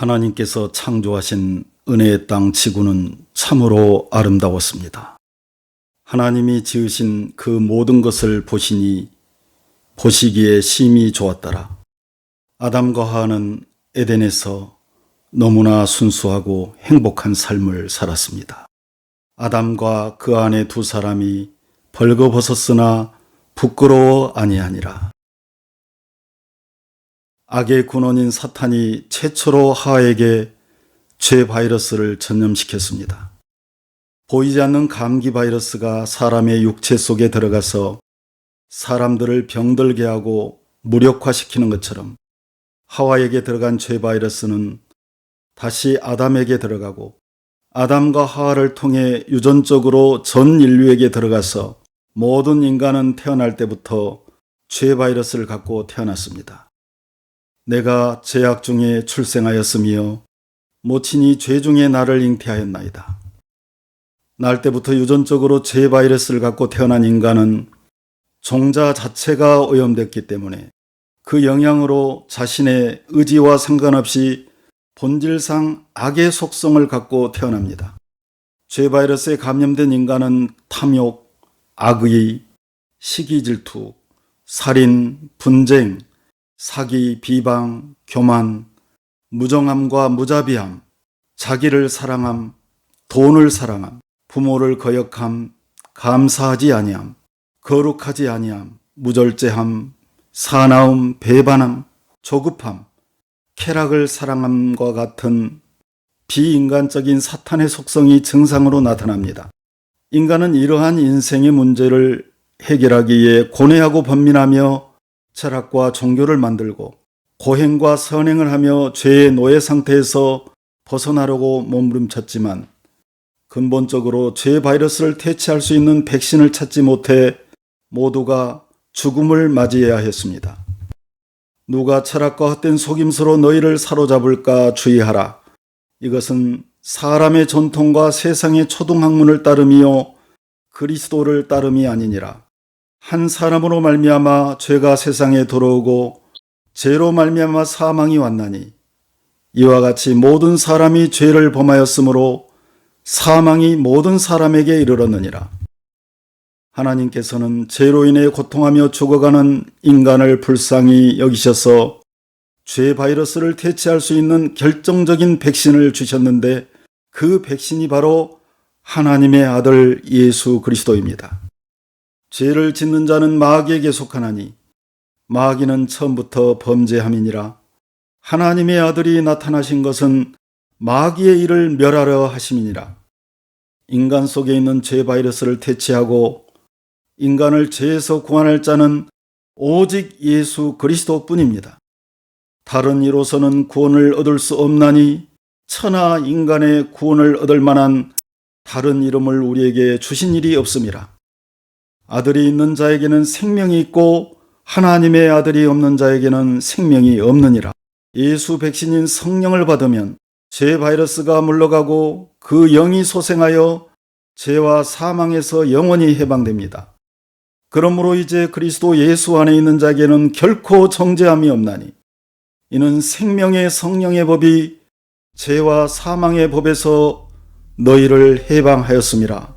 하나님께서 창조하신 은혜의 땅 지구는 참으로 아름다웠습니다. 하나님이 지으신 그 모든 것을 보시니 보시기에 심히 좋았더라. 아담과 하와는 에덴에서 너무나 순수하고 행복한 삶을 살았습니다. 아담과 그 안에 두 사람이 벌거벗었으나 부끄러워 아니하니라. 악의 군원인 사탄이 최초로 하와에게 죄 바이러스를 전염시켰습니다. 보이지 않는 감기 바이러스가 사람의 육체 속에 들어가서 사람들을 병들게 하고 무력화시키는 것처럼 하와에게 들어간 죄 바이러스는 다시 아담에게 들어가고 아담과 하와를 통해 유전적으로 전 인류에게 들어가서 모든 인간은 태어날 때부터 죄 바이러스를 갖고 태어났습니다. 내가 죄악 중에 출생하였으며 모친이 죄 중에 나를 잉태하였나이다. 날 때부터 유전적으로 죄 바이러스를 갖고 태어난 인간은 종자 자체가 오염됐기 때문에 그 영향으로 자신의 의지와 상관없이 본질상 악의 속성을 갖고 태어납니다. 죄 바이러스에 감염된 인간은 탐욕, 악의, 시기 질투, 살인, 분쟁, 사기, 비방, 교만, 무정함과 무자비함, 자기를 사랑함, 돈을 사랑함, 부모를 거역함, 감사하지 아니함, 거룩하지 아니함, 무절제함, 사나움, 배반함, 조급함, 쾌락을 사랑함과 같은 비인간적인 사탄의 속성이 증상으로 나타납니다. 인간은 이러한 인생의 문제를 해결하기 위해 고뇌하고 번민하며 철학과 종교를 만들고 고행과 선행을 하며 죄의 노예 상태에서 벗어나려고 몸부림쳤지만 근본적으로 죄 바이러스를 퇴치할 수 있는 백신을 찾지 못해 모두가 죽음을 맞이해야 했습니다. 누가 철학과 헛된 속임수로 너희를 사로잡을까 주의하라. 이것은 사람의 전통과 세상의 초등학문을 따름이요 그리스도를 따름이 아니니라. 한 사람으로 말미암아 죄가 세상에 들어오고 죄로 말미암아 사망이 왔나니 이와 같이 모든 사람이 죄를 범하였으므로 사망이 모든 사람에게 이르렀느니라. 하나님께서는 죄로 인해 고통하며 죽어가는 인간을 불쌍히 여기셔서 죄 바이러스를 퇴치할 수 있는 결정적인 백신을 주셨는데 그 백신이 바로 하나님의 아들 예수 그리스도입니다. 죄를 짓는 자는 마귀에게 속하나니 마귀는 처음부터 범죄함이니라. 하나님의 아들이 나타나신 것은 마귀의 일을 멸하려 하심이니라. 인간 속에 있는 죄 바이러스를 퇴치하고 인간을 죄에서 구원할 자는 오직 예수 그리스도 뿐입니다. 다른 이로서는 구원을 얻을 수 없나니 천하 인간의 구원을 얻을 만한 다른 이름을 우리에게 주신 일이 없습니다. 아들이 있는 자에게는 생명이 있고 하나님의 아들이 없는 자에게는 생명이 없느니라. 예수 백신인 성령을 받으면 죄 바이러스가 물러가고 그 영이 소생하여 죄와 사망에서 영원히 해방됩니다. 그러므로 이제 그리스도 예수 안에 있는 자에게는 결코 정죄함이 없나니 이는 생명의 성령의 법이 죄와 사망의 법에서 너희를 해방하였습니다.